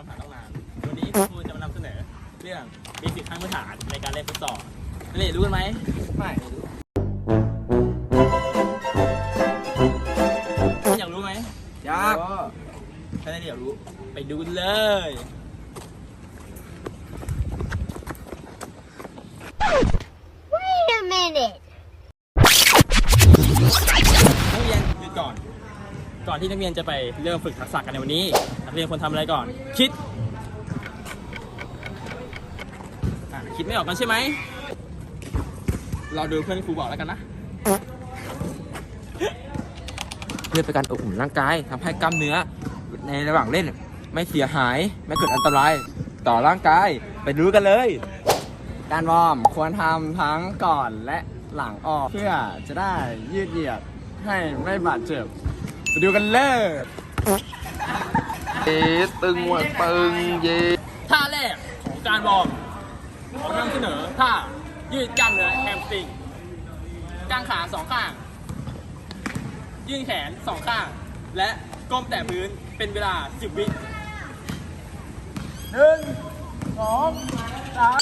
ามหาตั้งนานวันนี้คุณครูจะมานำเสนอ เรื่องเบสิกขั้นพื้นฐานในการเล่นฟุตซอลนักเรียนรู้กันไหมไม่อยากรู้ไหมยากถ้านักเรียนอยากรู้ ไปดูกันเลย Wait a minute. นักเรียนหยุดก่อน ก่อนที่นักเรียนจะไปเริ่มฝึกทักษะกันในวันนี้ นักเรียนควรทำอะไรก่อน คิดคิดไม่ออกกันใช่ไหม เราดูเพื่อนครูบอกแล้วกันนะเพื่อเป็นการอบอุ่นร่างกายทำให้กล้ามเนื้อในระหว่างเล่น ไม่เสียหายไม่เกิดอันตรายต่อร่างกายไปดูกันเลย การวอร์มควรทำทั้งก่อนและหลังออกเพื่อจะได้ยืดเหยียดให้ไม่บาดเจ็บไปดูกันเลย เยตึงว่ะตึงเยท่าแรกของการวอร์มขอนำเสนอท่ายืดกล้ามเนื้อแฮมสตริงกางขาสองข้าง ยื่นแขนสองข้าง และก้มแตะพื้นเป็นเวลา 10 วิหนึ่งสองสาม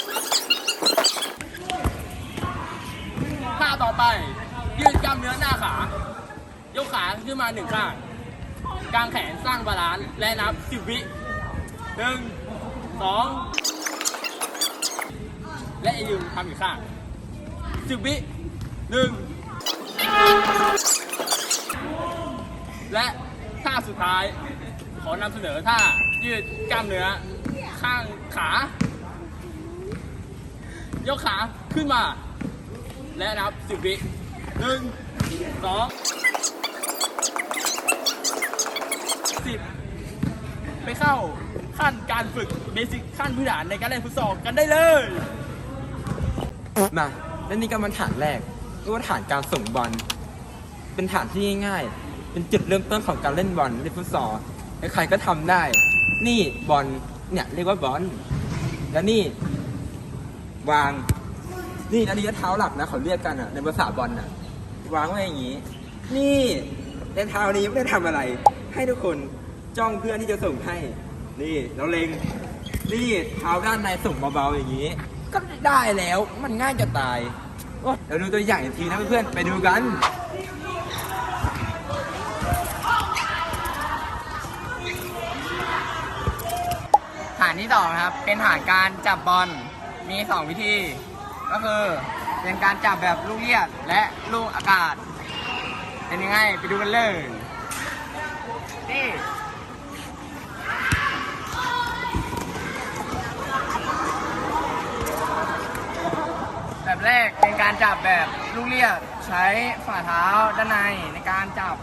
ท่าต่อไป ยืดกล้ามเนื้อหน้าขา ยกขาขึ้นมาหนึ่งข้าง กางแขนสร้างบาลานซ์และนับ10วิหนึ่งสองและอย่าลืมทำอีกข้าง10วิหนึ่งและท่าสุดท้าย ขอนำเสนอท่ายืดกล้ามเนื้อ ข้างขา ยกขาขึ้นมา และนับ10วิหนึ่งสองสิบไป เข้าขั้นการฝึกเบสิกขั้นพื้นฐานในการเล่นฟุตซอลกันได้เลย มาและนี่ก็มันฐานแรกเรียกว่าฐานการส่งบอลเป็นฐานที่ง่ายๆ เป็นจุดเริ่มต้นของการเล่นบอลเล่นฟุตซอลใครๆก็ทำได้ นี่บอลเนี่ยเรียกว่าบอลแล้วนี่ วาง นี่อันนี้ก็เท้าหลักนะเขาเรียกกันอะในภาษาบอลอะ วางไว้อย่างนี้ นี่ในเท้านี้ไม่ได้ทำอะไร ให้ทุกคน จ้องเพื่อนที่จะส่งให้ นี่เราเล็ง นี่เท้าด้านในส่งเบาๆอย่างนี้ ก็ได้แล้ว มันง่ายจะตายเดี๋ยวดูตัวอย่างอีกทีนะเพื่อนๆไปดูกันฐานที่สองนะครับ เป็นฐานการจับบอล มีสองวิธี ก็คือเป็นการจับแบบลูกเยียดและลูกอากาศ เป็นยังไง ไปดูกันเลย นี่ แบบแรกเป็นการจับแบบลูกเลียดใช้ฝ่าเท้าด้านในในการจับ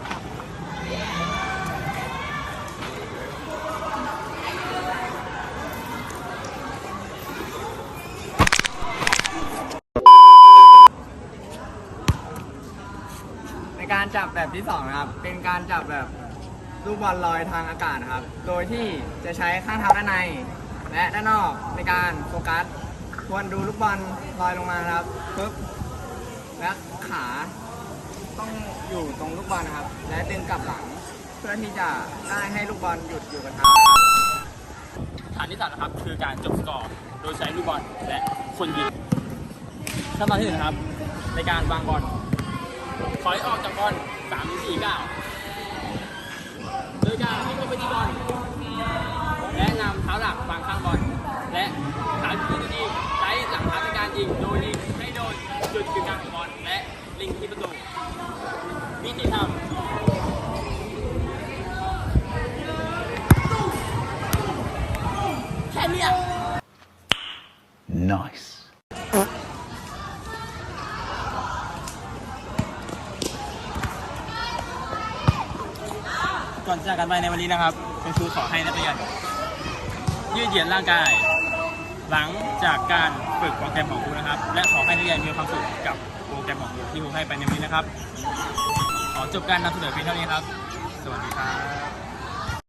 ในการจับแบบที่สองนะครับ เป็นการจับแบบลูกบอลลอยทางอากาศนะครับ โดยที่จะใช้ข้างเท้าด้านใน และด้านนอกในการโฟกัส ควรดูลูกบอลลอยลงมานะครับปึ๊บและขาต้องอยู่ตรงลูกบอลนะครับ และดึงกลับหลัง เพื่อที่จะได้ให้ลูกบอลหยุดอยู่กับเท้านะครับฐานที่สามนะครับคือการจบสกอร์โดยใช้ลูกบอลและคนยิงขั้นตอนที่หนึ่งครับ ในการวางบอลถอยออกจากบอลสามสี่ก้าโดยการวิ่เข้าไปที่บอลและนำเท้าหลักวางข้างบอลและ ที่ประตูวิธีทำแค่เนี้ย Nice. ก่อนจากกันไปในวันนี้นะครับ คุณครูขอให้นักเรียนยืดเหยียดร่างกาย หลังจากการ ฝึกโปรแกรมของครูนะครับ และขอให้นักเรียนมีความสุขกับโปรแกรมของครูที่ครูให้ไปในวันนี้นะครับ ขอจบการนำเสนอเพียงเท่านี้ครับ สวัสดีครับ